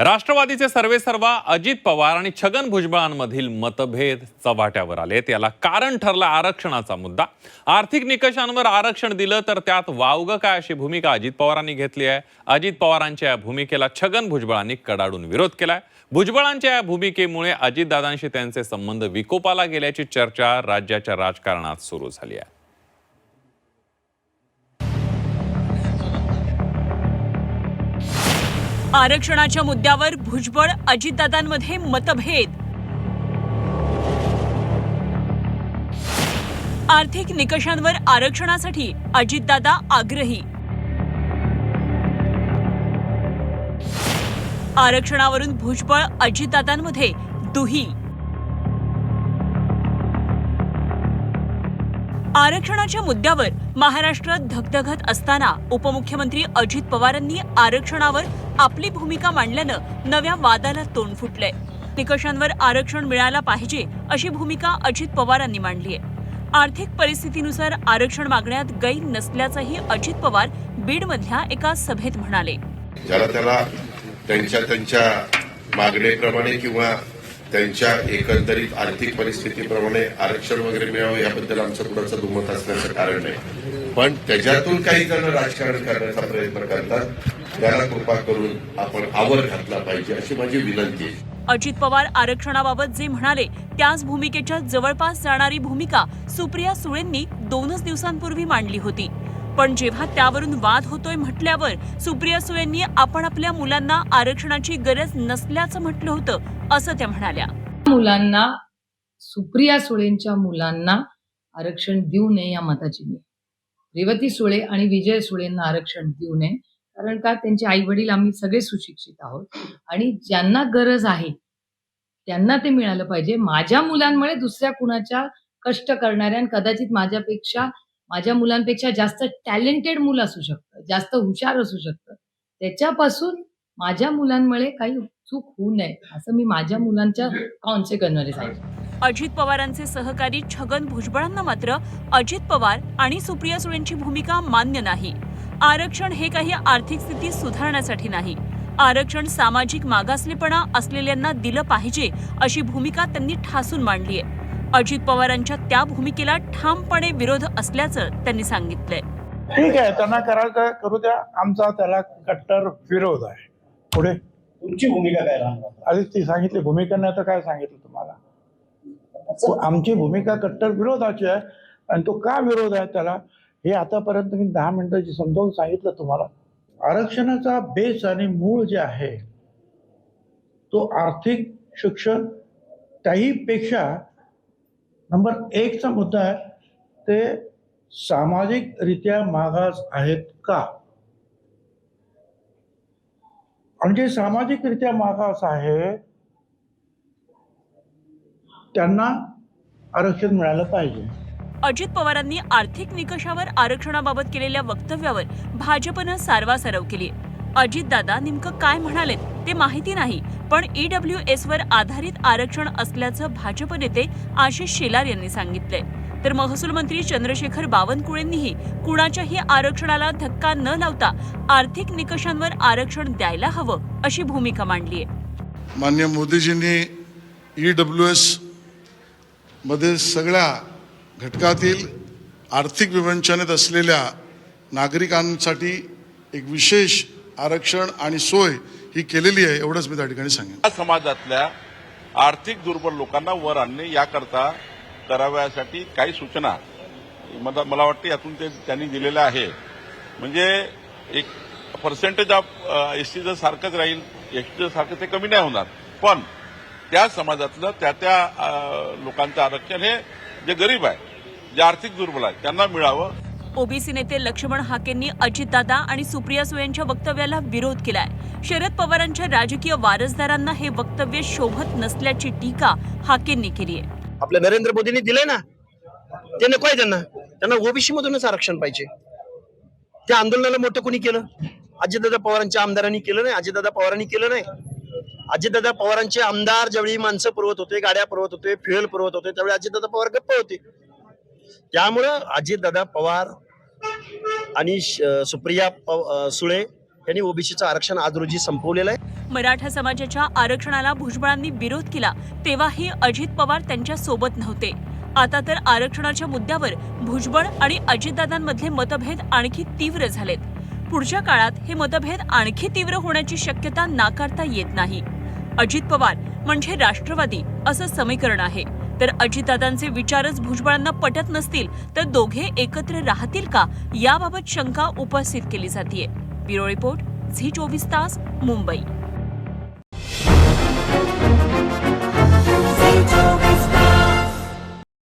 राष्ट्रवादीचे सर्वेसर्वा अजित पवार आणि छगन भुजबळांमधील मतभेद चव्हाट्यावर आले त्याला कारण ठरला आरक्षणाचा मुद्दा. आर्थिक निकषांवर आरक्षण दिलं तर त्यात वावगं काय अशी भूमिका अजित पवारांनी घेतली आहे? अजित पवारांच्या या भूमिकेला छगन भुजबळांनी कडाडून विरोध केलाय. भुजबळांच्या या भूमिकेमुळे अजितदादांशी त्यांचे संबंध विकोपाला गेल्याची चर्चा राज्याच्या राजकारणात सुरू झाली आहे. आरक्षणाच्या मुद्द्यावर भुजबळ अजितदादांमध्ये मतभेद. आर्थिक निकषांवर आरक्षणासाठी अजितदादा आग्रही. आरक्षणावरून भुजबळ अजितदादांमध्ये दुही. आरक्षणाच्या मुद्द्यावर महाराष्ट्रात धगधगत असताना उपमुख्यमंत्री अजित पवारांनी आरक्षणावर आपली भूमिका मांडल्यानं नव्या वादाला तोंड फुटलंय. निकषांवर आरक्षण मिळायला पाहिजे अशी भूमिका अजित पवारांनी मांडली आहे. आर्थिक परिस्थितीनुसार आरक्षण मागण्यात गैर नसल्याचंही अजित पवार बीडमधल्या एका सभेत म्हणाले. ज्याला त्याला त्यांच्या त्यांच्या मागणीप्रमाणे किंवा त्यांच्या एकंदरीत आर्थिक परिस्थितीप्रमाणे आरक्षण वगैरे मिळावं याबद्दल आमचं कुणाचं दुमत असण्याचं कारण नाही. पण त्याच्यातून काही जण राजकारण करण्याचा प्रयत्न करतात. त्याला कृपा करून आपण आवर घातला पाहिजे अशी माझी विनंती आहे. अजित पवार आरक्षणाबाबत जे म्हणाले त्याच भूमिकेच्या जवळपास जाणारी भूमिका सुप्रिया सुळेंनी दोनच दिवसांपूर्वी मांडली होती. पण जेव्हा त्यावरून वाद होतोय म्हटल्यावर सुप्रिया सुळेंनी आपण आपल्या मुलांना आरक्षणाची गरज नसल्याचं म्हटलं होतं असं त्या म्हणाल्या. मुलांना सुप्रिया सुळेंच्या मुलांना आरक्षण देऊ नये या मताची मी. रेवती सुळे आणि विजय सुळेंना आरक्षण देऊ नये कारण का त्यांचे आई वडील आम्ही सगळे सुशिक्षित आहोत आणि ज्यांना गरज आहे त्यांना ते मिळालं पाहिजे. माझ्या मुलांमुळे दुसऱ्या कुणाच्या कष्ट करणाऱ्या कदाचित माझ्यापेक्षा माझ्या मुलांपेक्षा जास्त टॅलेंटेड मुलं असू शकतं जास्त हुशार असू शकतं. त्याच्यापासून माझ्या मुलांमुळे काही चूक होऊ नये असं मी माझ्या मुलांच्या कॉन्सेकनमध्ये सांगितलं अजित पवारांचे सहकारी छगन भुजबळांना मात्र अजित पवार आणि सुप्रिया सुळेंची भूमिका मान्य नाही. आरक्षण हे काही आर्थिक स्थिती सुधारण्यासाठी नाही. आरक्षण सामाजिक मागासलेपणा असलेल्यांना दिलं पाहिजे अशी भूमिका त्यांनी ठासून मांडली आहे अजित पवारांच्या त्या भूमिकेला ठामपणे विरोध असल्याचं त्यांनी सांगितलंय. ठीक आहे त्यांना करायचं करू द्या. आमचा त्याला कट्टर विरोध आहे. पुढे. तुमची भूमिका काय राहणार? आधीच ती सांगितली. भूमिका नाही तर काय सांगितलं तुम्हाला? आमची भूमिका कट्टर विरोधाची आहे. आणि तो का विरोध आहे त्याला? हे आतापर्यंत मी दहा मिनिटाची समजावून सांगितलं तुम्हाला. आरक्षणाचा बेस आणि मूळ जे आहे तो आर्थिक शिक्षण त्याहीपेक्षा नंबर एकचा मुद्दा आहे ते सामाजिकरित्या मागास आहेत का? आणि जे सामाजिकरित्या मागास आहे त्यांना आरक्षण मिळालं पाहिजे. अजित पवारांनी आर्थिक निकषावर आरक्षणाबाबत केलेल्या वक्तव्यावर भाजपनं सारवासारव केली अजितदादा नेमकं काय म्हणाले ते माहिती नाही पण ईडब्ल्यू एस वर आधारित आरक्षण असल्याचं भाजप नेते आशिष शेलार यांनी सांगितले तर महसूल मंत्री चंद्रशेखर बावनकुळेंनीही कुणाच्याही आरक्षणाला धक्का न लावता आर्थिक निकषांवर आरक्षण द्यायला हवं अशी भूमिका मांडली आहे मान्य मोदीजींनी ई डब्ल्यू एसमध्ये सगळ्या घटकातील आर्थिक विवंचनेत असलेल्या नागरिकांसाठी एक विशेष आरक्षण आणि सोय ही केलेली आहे एवढंच मी त्या ठिकाणी सांगेन. या समाजातल्या आर्थिक दुर्बल लोकांना वर आणणे याकरता कराव्यासाठी काही सूचना मला मला वाटतं यातून ते त्यांनी दिलेलं आहे म्हणजे एक पर्सेंटेज ऑफ एस जर सारखंच राहील एस टीचं सारखं ते कमी नाही होणार. पण त्या समाजातलं त्या त्या लोकांचं आरक्षण हे जे गरीब आहे जे आर्थिक दुर्बल आहे त्यांना मिळावं. ओबीसी नेते लक्ष्मण हाकेंनी अजितदादा आणि सुप्रिया सुळेंच्या वक्तव्याला विरोध केलाय. शरद पवारांच्या राजकीय वारसदारांना हे वक्तव्य शोभत नसल्याची टीका हाकेंनी केली आहे. आपल्या नरेंद्र मोदींनी दिलंय ना? ते नको आहे त्यांना? त्यांना ओबीसी मधूनच आरक्षण पाहिजे. त्या आंदोलनाला मोठं कोणी केलं? अजितदादा पवारांच्या आमदारांनी केलं नाही अजितदादा पवारांनी केलं नाही. अजितदादा पवारांचे आमदार ज्यावेळी माणसं पुरवत होते गाड्या पुरवत होते फ्युएल पुरवत होते त्यावेळी अजितदादा पवार गप्प होते. त्यामुळं अजितदादा पवार आणि श- सुप्रिया सुळे यांनी ओबीसीचं आरक्षण आज रोजी संपवलेलं आहे. मराठा समाजाच्या आरक्षणाला भुजबळांनी विरोध केला तेव्हाही अजित पवार त्यांच्यासोबत नव्हते. आता तर आरक्षणाच्या मुद्द्यावर भुजबळ आणि अजितदादांमधले मतभेद आणखी तीव्र झालेत. पुढच्या काळात हे मतभेद आणखी तीव्र होण्याची शक्यता नाकारता येत नाही. अजित पवार म्हणजे राष्ट्रवादी असं समीकरण आहे. तर अजितदादांचे विचारच भुजबळांना पटत नसतील तर दोघे एकत्र राहतील का? याबाबत शंका उपस्थित केली जाते ब्युरो रिपोर्ट झी चोवीस तास मुंबई.